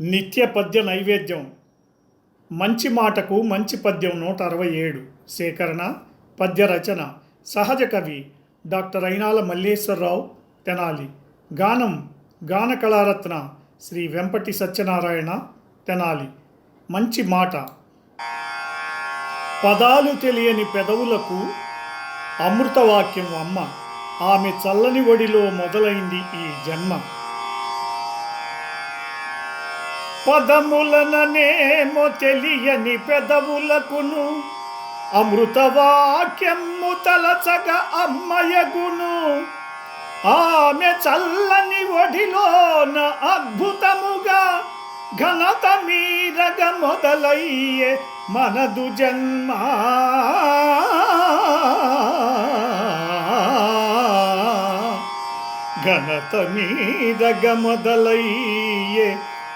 నిత్య పద్య నైవేద్యం. మంచి మాటకు మంచి పద్యం నూట అరవై ఏడు. సేకరణ పద్య రచన సహజ కవి డాక్టర్ అయినాల మల్లేశ్వరరావు తెనాలి. గానం గాన కళారత్న శ్రీ వెంపటి సత్యనారాయణ తెనాలి. మంచి మాట. పదాలు తెలియని పెదవులకు అమృతవాక్యం అమ్మ. ఆమె చల్లని ఒడిలో మొదలైంది ఈ జన్మ. పదములననేమో తెలియని పెదవులకును. అమృతవాక్యము తలచగ అమ్మయగును. ఆమె చల్లని ఒడిలోన అద్భుతముగా ఘనత మీరగ మొదలయ్యే మనదు జన్మ. ఘనత మీరగ మొదలయ్యే